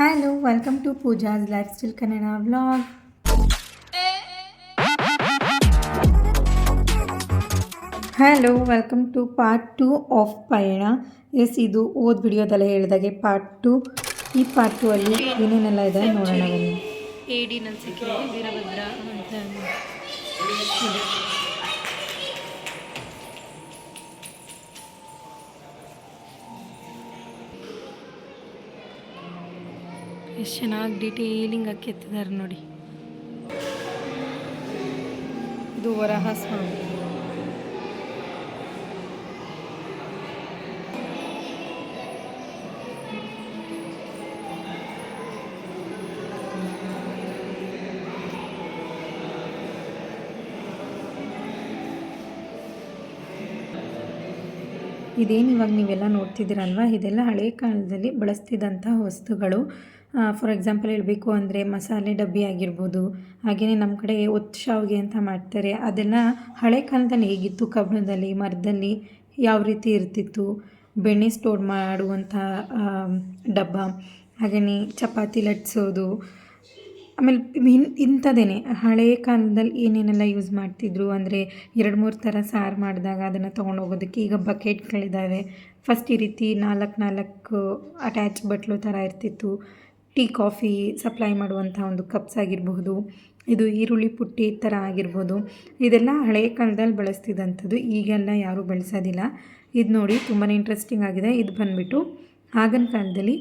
Hello welcome to Pooja's life style Kannada vlog hello welcome to part two of ಪಯಣ yes ಇದು ಓದ್ ವಿಡಿಯೋದಲ್ಲ ಹೇಳಿದಾಗೆ ಪಾರ್ಟ್ ಟು ಈ ಪಾರ್ಟ್ ಟು ಅಲ್ಲಿ ಏನೇನೆಲ್ಲ ಇದೆ ನೋಡೋಣ ಬನ್ನಿ. ನನ್ನ ವೀರಭದ್ರ ಅಂತ. ಎಷ್ಟು ಚೆನ್ನಾಗಿ ಡಿಟೇಲಿಂಗ್ ಕೆತ್ತಿದ್ದಾರೆ ನೋಡಿ. ಇದು ವರಹ ಸ್ವಾಮಿ ಇದೇನು ಇವಾಗ ನೀವೆಲ್ಲ ನೋಡ್ತಿದ್ದೀರಲ್ವ? ಇದೆಲ್ಲ ಹಳೆ ಕಾಲದಲ್ಲಿ ಬಳಸ್ತಿದ್ದಂತಹ ವಸ್ತುಗಳು. ಫಾರ್ ಎಕ್ಸಾಂಪಲ್ ಹೇಳಬೇಕು ಅಂದರೆ ಮಸಾಲೆ ಡಬ್ಬಿ ಆಗಿರ್ಬೋದು ಹಾಗೆಯೇ ನಮ್ಮ ಕಡೆ ಒತ್ತು ಶಾವಿಗೆ ಅಂತ ಮಾಡ್ತಾರೆ. ಅದೆಲ್ಲ ಹಳೆ ಕಾಲದಲ್ಲಿ ಹೇಗಿತ್ತು? ಕಬ್ಬಿಣದಲ್ಲಿ ಮರದಲ್ಲಿ ಯಾವ ರೀತಿ ಇರ್ತಿತ್ತು? ಬೆಣ್ಣೆ ಸ್ಟೋರ್ ಮಾಡುವಂಥ ಡಬ್ಬ ಹಾಗೆಯೇ ಚಪಾತಿ ಲಟ್ಸೋದು, ಆಮೇಲೆ ಇನ್, ಇಂಥದ್ದೇನೆ. ಹಳೆಯ ಕಾಲದಲ್ಲಿ ಏನೇನೆಲ್ಲ ಯೂಸ್ ಮಾಡ್ತಿದ್ರು ಅಂದರೆ ಎರಡು ಮೂರು ಥರ ಸಾರು ಮಾಡಿದಾಗ ಅದನ್ನು ತೊಗೊಂಡು ಹೋಗೋದಕ್ಕೆ ಈಗ ಬಕೆಟ್ಗಳಿದ್ದಾವೆ ಫಸ್ಟ್ ಈ ರೀತಿ ನಾಲ್ಕು ನಾಲ್ಕು ಅಟ್ಯಾಚ್ ಬಟ್ಲು ಥರ ಇರ್ತಿತ್ತು. ಟೀ, ಕಾಫಿ ಸಪ್ಲೈ ಮಾಡುವಂಥ ಒಂದು ಕಪ್ಸ್ ಆಗಿರಬಹುದು, ಇದು ಈರುಳ್ಳಿ ಪುಟ್ಟಿ ಥರ ಆಗಿರ್ಬೋದು. ಇದೆಲ್ಲ ಹಳೆಯ ಕಾಲದಲ್ಲಿ ಬಳಸ್ತಿದ್ದಂಥದ್ದು, ಈಗೆಲ್ಲ ಯಾರೂ ಬಳಸೋದಿಲ್ಲ. ಇದು ನೋಡಿ ತುಂಬಾ ಇಂಟ್ರೆಸ್ಟಿಂಗ್ ಆಗಿದೆ. ಇದು ಬಂದುಬಿಟ್ಟು ಆಗಿನ ಕಾಲದಲ್ಲಿ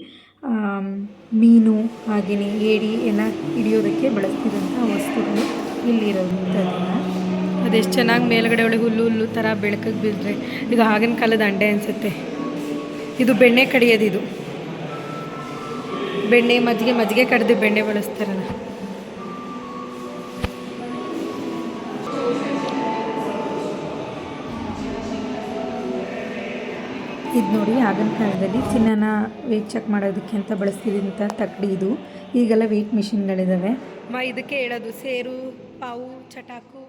ಮೀನು ಹಾಗೆಯೇ ಏಡಿ ಎಲ್ಲ ಹಿಡಿಯೋದಕ್ಕೆ ಬಳಸ್ತಿದ್ದಂಥ ವಸ್ತುಗಳು ಇಲ್ಲಿರೋದಂಥದ್ದನ್ನು ಅದೆಷ್ಟು ಚೆನ್ನಾಗಿ ಮೇಲುಗಡೆ ಒಳಗೆ ಹುಲ್ಲು ಹುಲ್ಲು ಥರ ಬೆಳಕಿಗೆ ಬಿದ್ದರೆ ಇದು ಆಗಿನ ಕಾಲದ ಅಂಡೆ ಅನಿಸುತ್ತೆ. ಇದು ಬೆಣ್ಣೆ ಕಡಿಯೋದಿದು ಬೆಣ್ಣೆ ಮಜ್ಜಿಗೆ ಮಜ್ಜಿಗೆ ಕಡ್ದು ಬೆಣ್ಣೆ ಬಳಸ್ತಾರಲ್ಲ. ಇದು ನೋಡಿ ಆಗಿನ ಕಾಲದಲ್ಲಿ ಚಿನ್ನನ ವೇಟ್ ಚೆಕ್ ಮಾಡೋದಕ್ಕೆ ಅಂತ ಬಳಸ್ತಿದ್ದಂಥ ತಕ್ಕಡಿ ಇದು. ಈಗೆಲ್ಲ ವೇಟ್ ಮಿಷಿನ್ಗಳಿದ್ದಾವೆ ಮ ಇದಕ್ಕೆ ಹೇಳೋದು ಸೇರು ಪಾವು ಚಟಾಕು.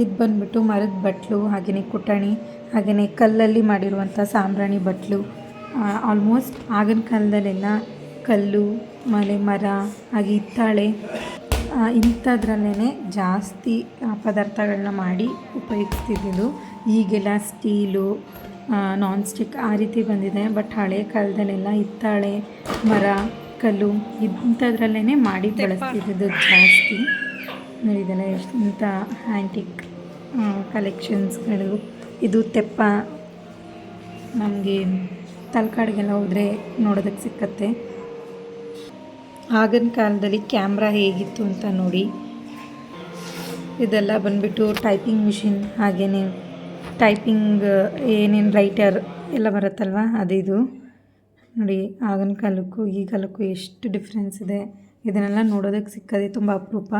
ಇದು ಬಂದ್ಬಿಟ್ಟು ಮರದ ಬಟ್ಲು ಹಾಗೆಯೇ ಕುಟಾಣಿ ಹಾಗೆಯೇ ಕಲ್ಲಲ್ಲಿ ಮಾಡಿರುವಂಥ ಸಾಂಬ್ರಾಣಿ ಬಟ್ಲು. ಆಲ್ಮೋಸ್ಟ್ ಆಗಿನ ಕಾಲದಲ್ಲೆಲ್ಲ ಕಲ್ಲು ಆಮೇಲೆ ಮರ ಹಾಗೆ ಹಿತ್ತಾಳೆ ಇಂಥದ್ರಲ್ಲೇ ಜಾಸ್ತಿ ಪದಾರ್ಥಗಳನ್ನ ಮಾಡಿ ಉಪಯೋಗಿಸ್ತಿದ್ದು ಈಗೆಲ್ಲ ಸ್ಟೀಲು ನಾನ್ ಸ್ಟಿಕ್ ಆ ರೀತಿ ಬಂದಿದೆ. ಬಟ್ ಹಳೆ ಕಾಲದಲ್ಲೆಲ್ಲ ಹಿತ್ತಾಳೆ ಮರ ಕಲ್ಲು ಇಂಥದ್ರಲ್ಲೇ ಮಾಡಿ ಬಳಸ್ತಿದ್ದು ಜಾಸ್ತಿ. ಇದೆಲ್ಲ ಎಷ್ಟು ಇಂಥ ಆ್ಯಂಟಿಕ್ ಕಲೆಕ್ಷನ್ಸ್ಗಳು ಇದು ತೆಪ್ಪ. ನಮಗೆ ತಲಕಾಡಿಗೆಲ್ಲ ಹೋದರೆ ನೋಡೋದಕ್ಕೆ ಸಿಕ್ಕತ್ತೆ. ಆಗಿನ ಕಾಲದಲ್ಲಿ ಕ್ಯಾಮ್ರಾ ಹೇಗಿತ್ತು ಅಂತ ನೋಡಿ. ಇದೆಲ್ಲ ಬಂದ್ಬಿಟ್ಟು ಟೈಪಿಂಗ್ ಮಿಷಿನ್ ಹಾಗೇ ಟೈಪಿಂಗ್ ಏನೇನು ರೈಟರ್ ಎಲ್ಲ ಬರುತ್ತಲ್ವ? ಅದಿದು. ನೋಡಿ, ಆಗಿನ ಕಾಲಕ್ಕೂ ಈ ಕಾಲಕ್ಕೂ ಎಷ್ಟು ಡಿಫ್ರೆನ್ಸ್ ಇದೆ. ಇದನ್ನೆಲ್ಲ ನೋಡೋದಕ್ಕೆ ಸಿಕ್ಕದೆ ತುಂಬ ಅಪರೂಪ.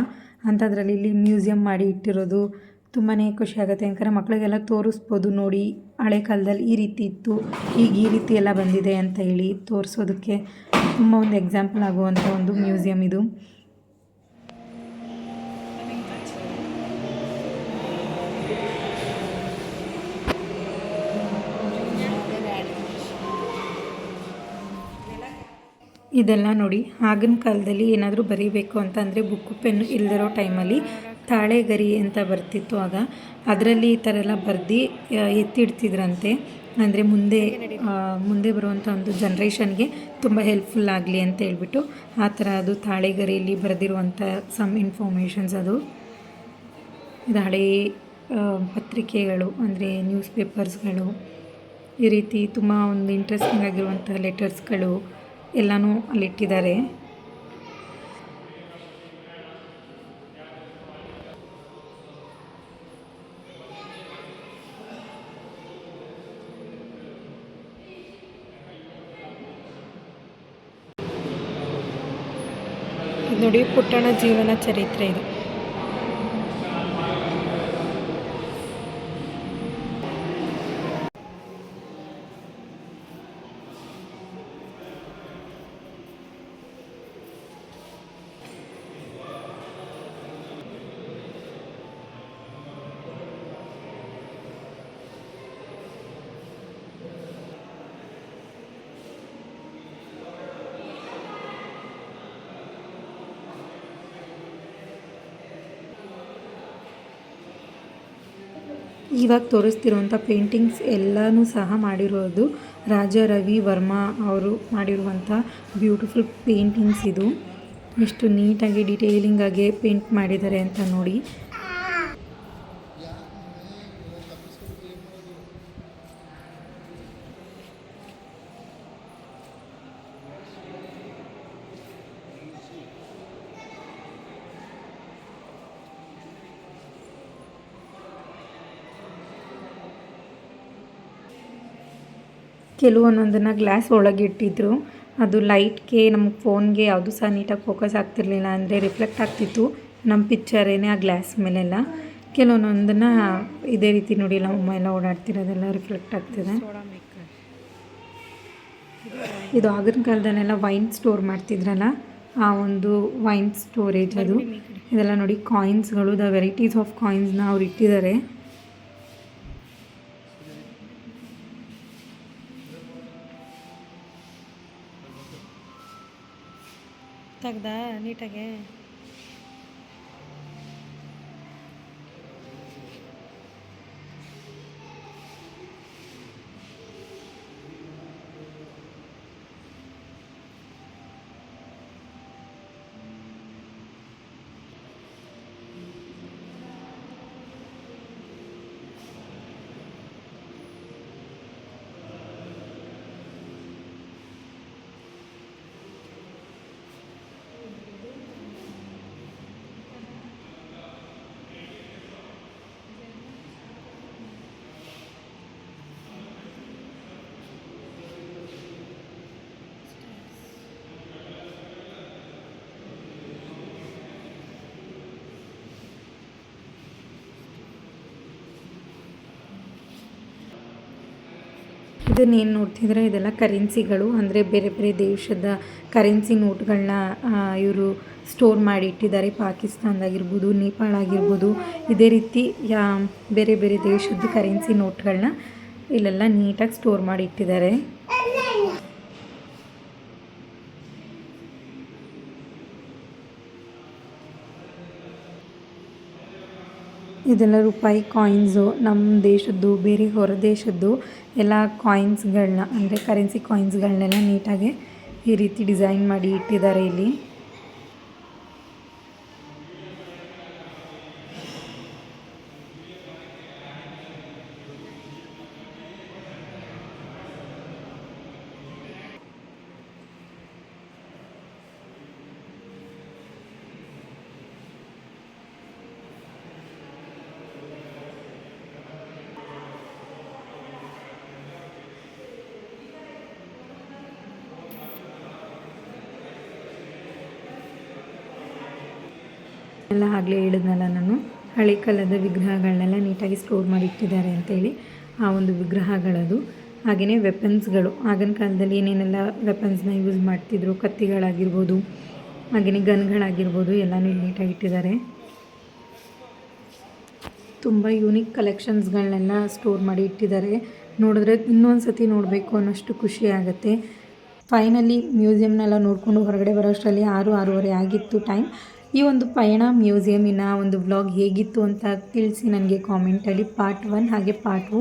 ಅಂಥದ್ರಲ್ಲಿ ಇಲ್ಲಿ ಮ್ಯೂಸಿಯಂ ಮಾಡಿ ಇಟ್ಟಿರೋದು ತುಂಬಾ ಖುಷಿ ಆಗುತ್ತೆ. ಯಾಕಂದರೆ ಮಕ್ಕಳಿಗೆಲ್ಲ ತೋರಿಸ್ಬೋದು ನೋಡಿ, ಹಳೆ ಕಾಲದಲ್ಲಿ ಈ ರೀತಿ ಇತ್ತು, ಈಗ ಈ ರೀತಿ ಎಲ್ಲ ಬಂದಿದೆ ಅಂತ ಹೇಳಿ ತೋರಿಸೋದಕ್ಕೆ ತುಂಬ ಒಂದು ಎಕ್ಸಾಂಪಲ್ ಆಗುವಂಥ ಒಂದು ಮ್ಯೂಸಿಯಂ ಇದು. ಇದೆಲ್ಲ ನೋಡಿ, ಆಗಿನ ಕಾಲದಲ್ಲಿ ಏನಾದರೂ ಬರೀಬೇಕು ಅಂತ ಅಂದರೆ ಬುಕ್ಕು ಪೆನ್ ಇಲ್ದಿರೋ ಟೈಮಲ್ಲಿ ತಾಳೆಗರಿ ಅಂತ ಬರ್ತಿತ್ತು ಆಗ. ಅದರಲ್ಲಿ ಈ ಥರ ಎಲ್ಲ ಬರೆದು ಎತ್ತಿಡ್ತಿದ್ರಂತೆ. ಅಂದರೆ ಮುಂದೆ ಮುಂದೆ ಬರುವಂಥ ಒಂದು ಜನ್ರೇಷನ್ಗೆ ತುಂಬ ಹೆಲ್ಪ್ಫುಲ್ ಆಗಲಿ ಅಂತ ಹೇಳ್ಬಿಟ್ಟು ಆ ಥರ ಅದು ತಾಳೆಗರಿಯಲ್ಲಿ ಬರೆದಿರುವಂಥ ಸಮ್ ಇನ್ಫಾರ್ಮೇಷನ್ಸ್ ಅದು. ಇದು ಹಳೇ ಪತ್ರಿಕೆಗಳು, ಅಂದರೆ ನ್ಯೂಸ್ ಪೇಪರ್ಸ್ಗಳು ಈ ರೀತಿ ತುಂಬ ಒಂದು ಇಂಟ್ರೆಸ್ಟಿಂಗ್ ಆಗಿರುವಂಥ ಲೆಟರ್ಸ್ಗಳು ಎಲ್ಲನೂ ಅಲ್ಲಿಟ್ಟಿದ್ದಾರೆ. ನೋಡಿ ಪುಟ್ಟಣ ಜೀವನ ಚರಿತ್ರೆ ಇದು. ಇವಾಗ ತೋರಿಸ್ತಿರುವಂಥ ಪೇಂಟಿಂಗ್ಸ್ ಎಲ್ಲನೂ ಸಹ ಮಾಡಿರೋದು ರಾಜ ರವಿ ವರ್ಮಾ ಅವರು ಮಾಡಿರುವಂಥ ಬ್ಯೂಟಿಫುಲ್ ಪೇಂಟಿಂಗ್ಸ್ ಇದು. ಎಷ್ಟು ನೀಟಾಗಿ ಡಿಟೇಲಿಂಗ್ ಆಗಿ ಪೇಂಟ್ ಮಾಡಿದ್ದಾರೆ ಅಂತ ನೋಡಿ. ಕೆಲವೊಂದೊಂದನ್ನು ಗ್ಲಾಸ್ ಒಳಗೆ ಇಟ್ಟಿದ್ರು. ಅದು ಲೈಟ್ಗೆ ನಮ್ಮ ಫೋನ್ಗೆ ಯಾವುದು ಸಹ ನೀಟಾಗಿ ಫೋಕಸ್ ಆಗ್ತಿರ್ಲಿಲ್ಲ ಅಂದರೆ ರಿಫ್ಲೆಕ್ಟ್ ಆಗ್ತಿತ್ತು ನಮ್ಮ ಪಿಕ್ಚರೇನೆ ಆ ಗ್ಲಾಸ್ ಮೇಲೆಲ್ಲ. ಕೆಲವೊಂದೊಂದನ್ನು ಇದೇ ರೀತಿ ನೋಡಿ ನಮ್ಮ ಎಲ್ಲ ಓಡಾಡ್ತಿರೋದೆಲ್ಲ ರಿಫ್ಲೆಕ್ಟ್ ಆಗ್ತಿದೆ. ಇದು ಆಗಿನ ಕಾಲದಲ್ಲೆಲ್ಲ ವೈನ್ ಸ್ಟೋರ್ ಮಾಡ್ತಿದ್ರಲ್ಲ, ಆ ಒಂದು ವೈನ್ ಸ್ಟೋರೇಜ್ ಅದು. ಇದೆಲ್ಲ ನೋಡಿ ಕಾಯಿನ್ಸ್ಗಳು ದ ವೆರೈಟೀಸ್ ಆಫ್ ಕಾಯಿನ್ಸ್ನ ಅವ್ರು ಇಟ್ಟಿದ್ದಾರೆ. ತೆಗ್ದ ನೀಟಾಗೆ? ಇದನ್ನೇನು ನೋಡ್ತಿದ್ರೆ? ಇದೆಲ್ಲ ಕರೆನ್ಸಿಗಳು, ಅಂದರೆ ಬೇರೆ ಬೇರೆ ದೇಶದ ಕರೆನ್ಸಿ ನೋಟ್ಗಳನ್ನ ಇವರು ಸ್ಟೋರ್ ಮಾಡಿ ಇಟ್ಟಿದ್ದಾರೆ ಪಾಕಿಸ್ತಾನದಾಗಿರ್ಬೋದು ನೇಪಾಳ ಆಗಿರ್ಬೋದು ಇದೇ ರೀತಿ, ಯಾ, ಬೇರೆ ಬೇರೆ ದೇಶದ ಕರೆನ್ಸಿ ನೋಟ್ಗಳನ್ನ ಇಲ್ಲೆಲ್ಲ ನೀಟಾಗಿ ಸ್ಟೋರ್ ಮಾಡಿ ಇಟ್ಟಿದ್ದಾರೆ ಇದೆಲ್ಲ ರೂಪಾಯಿ ಕಾಯಿನ್ಸು ನಮ್ಮ ದೇಶದ್ದು, ಬೇರೆ ಹೊರ ದೇಶದ್ದು ಎಲ್ಲ ಕಾಯಿನ್ಸ್ಗಳನ್ನ ಅಂದರೆ ಕರೆನ್ಸಿ ಕಾಯಿನ್ಸ್ಗಳನ್ನೆಲ್ಲ ನೀಟಾಗಿ ಈ ರೀತಿ ಡಿಸೈನ್ ಮಾಡಿ ಇಟ್ಟಿದ್ದಾರೆ ಇಲ್ಲಿ. ಎಲ್ಲ ಆಗಲೇ ಹೇಳಿದ್ನಲ್ಲ ನಾನು. ಹಳೆ ಕಾಲದ ವಿಗ್ರಹಗಳನ್ನೆಲ್ಲ ನೀಟಾಗಿ ಸ್ಟೋರ್ ಮಾಡಿ ಇಟ್ಟಿದ್ದಾರೆ ಅಂತೇಳಿ ಆ ಒಂದು ವಿಗ್ರಹಗಳದು. ಹಾಗೆಯೇ ವೆಪನ್ಸ್ಗಳು ಆಗಿನ ಕಾಲದಲ್ಲಿ ಏನೇನೆಲ್ಲ ವೆಪನ್ಸ್ನ ಯೂಸ್ ಮಾಡ್ತಿದ್ರು, ಕತ್ತಿಗಳಾಗಿರ್ಬೋದು ಹಾಗೆಯೇ ಗನ್ಗಳಾಗಿರ್ಬೋದು ಎಲ್ಲನೂ ಇಲ್ಲಿ ನೀಟಾಗಿ ಇಟ್ಟಿದ್ದಾರೆ. ತುಂಬ ಯೂನಿಕ್ ಕಲೆಕ್ಷನ್ಸ್ಗಳನ್ನೆಲ್ಲ ಸ್ಟೋರ್ ಮಾಡಿ ಇಟ್ಟಿದ್ದಾರೆ. ನೋಡಿದ್ರೆ ಇನ್ನೊಂದು ಸತಿ ನೋಡಬೇಕು ಅನ್ನೋಷ್ಟು ಖುಷಿ ಆಗುತ್ತೆ. ಫೈನಲಿ ಮ್ಯೂಸಿಯಮ್ನೆಲ್ಲ ನೋಡಿಕೊಂಡು ಹೊರಗಡೆ ಬರೋಷ್ಟರಲ್ಲಿ ಆರು ಆರೂವರೆ ಆಗಿತ್ತು ಟೈಮ್ ಈ ಒಂದು ಪಯಣ ಮ್ಯೂಸಿಯಮಿನ ಒಂದು ವ್ಲಾಗ್ ಹೇಗಿತ್ತು ಅಂತ ತಿಳಿಸಿ ನನಗೆ ಕಾಮೆಂಟಲ್ಲಿ ಪಾರ್ಟ್ ಒನ್ ಹಾಗೆ ಪಾರ್ಟ್ ಟು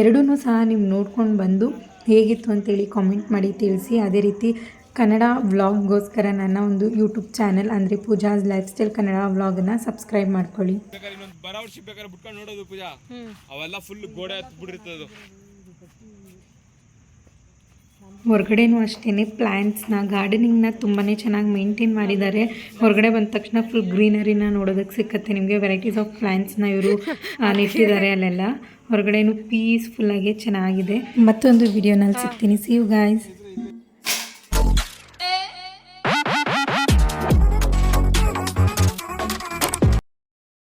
ಎರಡೂ ಸಹ ನೀವು ನೋಡ್ಕೊಂಡು ಬಂದು ಹೇಗಿತ್ತು ಅಂತೇಳಿ ಕಾಮೆಂಟ್ ಮಾಡಿ ತಿಳಿಸಿ. ಅದೇ ರೀತಿ ಕನ್ನಡ ವ್ಲಾಗ್ಗೋಸ್ಕರ ನನ್ನ ಒಂದು ಯೂಟ್ಯೂಬ್ ಚಾನಲ್ ಅಂದರೆ ಪೂಜಾಸ್ ಲೈಫ್ ಸ್ಟೈಲ್ ಕನ್ನಡ ವ್ಲಾಗನ್ನು ಸಬ್ಸ್ಕ್ರೈಬ್ ಮಾಡ್ಕೊಳ್ಳಿ. ಬೇಕಾದ್ರೆ ಇನ್ನೊಂದು ಬರೋ ವರ್ಷ ಬೇಕಾದ್ರೆ ಬಿಟ್ಕೊಂಡು ನೋಡೋದು ಪೂಜಾ. ಅವೆಲ್ಲ ಫುಲ್ ಗೋಡೆ ಹೊರಗಡೆನೂ ಅಷ್ಟೇ ಪ್ಲ್ಯಾಂಟ್ಸ್ನ ಗಾರ್ಡನಿಂಗ್ನ ತುಂಬಾ ಚೆನ್ನಾಗಿ ಮೇಂಟೈನ್ ಮಾಡಿದ್ದಾರೆ. ಹೊರಗಡೆ ಬಂದ ತಕ್ಷಣ ಫುಲ್ ಗ್ರೀನರಿನ ನೋಡೋದಕ್ಕೆ ಸಿಕ್ಕತ್ತೆ ನಿಮಗೆ ವೆರೈಟೀಸ್ ಆಫ್ ಪ್ಲ್ಯಾಂಟ್ಸ್ನ ಇವರು ನೆಟ್ಟಿದ್ದಾರೆ ಅಲ್ಲೆಲ್ಲ. ಹೊರಗಡೆನೂ ಪೀಸ್ಫುಲ್ಲಾಗಿ ಚೆನ್ನಾಗಿದೆ. ಮತ್ತೊಂದು ವಿಡಿಯೋನಲ್ಲಿ ಸಿಗ್ತೀನಿ. C you guys